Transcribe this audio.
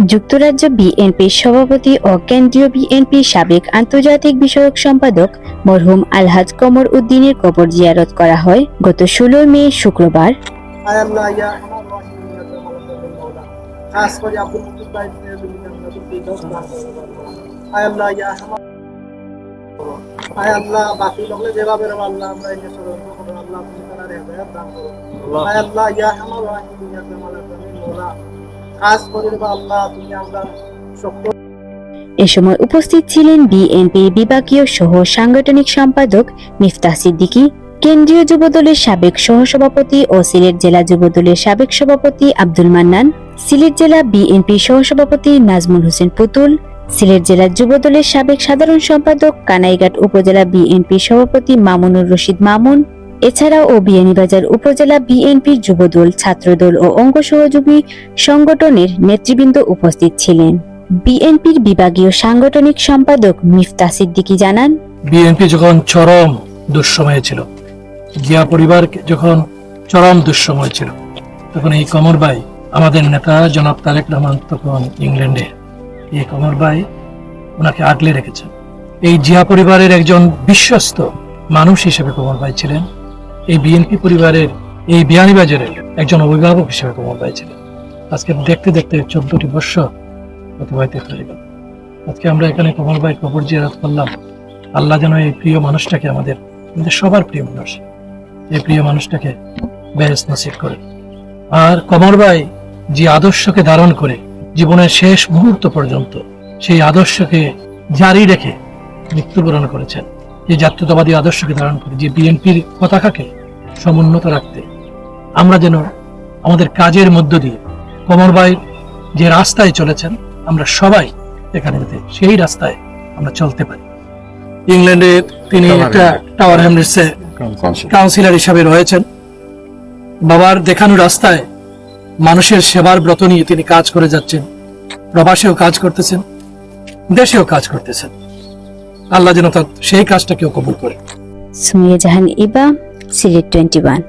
যুক্তরাজ্য বিএনপির সভাপতি ও কেন্দ্রীয় বিএনপির সাবেক আন্তর্জাতিক বিষয়ক সম্পাদক মরহুম আলহাজ কমর উদ্দিনের কবর জিয়ারত করা হয় গত ষোলো মে শুক্রবার আল্লাহ ইয়া ইয়া ইয়া বাকি লোকলে যেভাবে আল্লাহ আমরা এই আল্লাহ আল্লাহ ইয়া ইয়া খাস করে আল্লাহ, তুমি আমরা এ সময় উপস্থিত ছিলেন বিএনপির বিভাগীয় সহ সাংগঠনিক সম্পাদক মিফতাহ সিদ্দিকী, কেন্দ্রীয় যুবদলের সাবেক সহসভাপতি ও সিলেট জেলা যুবদলের সাবেক সভাপতি আব্দুল মান্নান, সিলেট জেলা বিএনপি সহসভাপতি নাজমুল হোসেন পুতুল, সিলেট জেলা যুবদলের সাবেক সাধারণ সম্পাদক কানাইঘাট উপজেলা বিএনপি সভাপতি মামুনুর রশিদ মামুন এছাড়াও ও বিয়ানীবাজার উপজেলা বিএনপির যুবদল, ছাত্রদল ও অঙ্গ সহযোগী সংগঠনের নেতৃবৃন্দ উপস্থিত ছিলেন। বিএনপির বিভাগীয় সাংগঠনিক সম্পাদক মিফতা সিদ্দিকী জানান, বিএনপি যখন চরম দুঃসময়ে ছিল জিয়া পরিবার যখন চরম দুঃসময় ছিল, তখন এই কমর ভাই আমাদের নেতা জনাব তারেক রহমান তখন ইংল্যান্ডে এই কমর ভাই ওনাকে আগলে রেখেছেন। এই জিয়া পরিবারের একজন বিশ্বস্ত মানুষ হিসেবে কমর ভাই ছিলেন। এই বিএনপি পরিবারের এই বিয়ানীবাজারের একজন অভিভাবক হিসেবে কমর ভাই আজকে দেখতে দেখতে চোদ্দটি বর্ষ অতিবাহিত হয়ে গেল। আজকে আমরা এখানে কমল ভাই কবর জিয়ারত করলাম। আল্লাহ যেন এই প্রিয় মানুষটাকে আমাদের আমাদের সবার প্রিয় মানুষ, এই প্রিয় মানুষটাকে বেহেস নসিব করে। আর কমর ভাই যে আদর্শকে ধারণ করে জীবনের শেষ মুহূর্ত পর্যন্ত সেই আদর্শকে জারি রেখে মৃত্যুবরণ করেছেন। যে জাতীয়তাবাদী আদর্শকে ধারণ করে যে বিএনপির পতাকাকে সমুন্নত রাখতে। আমরা যেন আমাদের কাজের মধ্য দিয়ে কমর ভাই যে রাস্তায় চলেছেন আমরা সবাই এখানে যাতে সেই রাস্তায় আমরা চলতে পারি। ইংল্যান্ডে তিনি একটা টাওয়ার হ্যামলেটসে কাউন্সিলর হিসাবে রয়েছেন। বাবার দেখানো রাস্তায় মানুষের সেবার ব্রত নিয়ে তিনি কাজ করে যাচ্ছেন। প্রবাসেও কাজ করতেছেন। দেশেও কাজ করতেছেন। আল্লাহ যেন তার সেই কাজটাকেও কবুল করে। সুমিয়া জাহান ইবা সিলেট টোয়েন্টি ওয়ান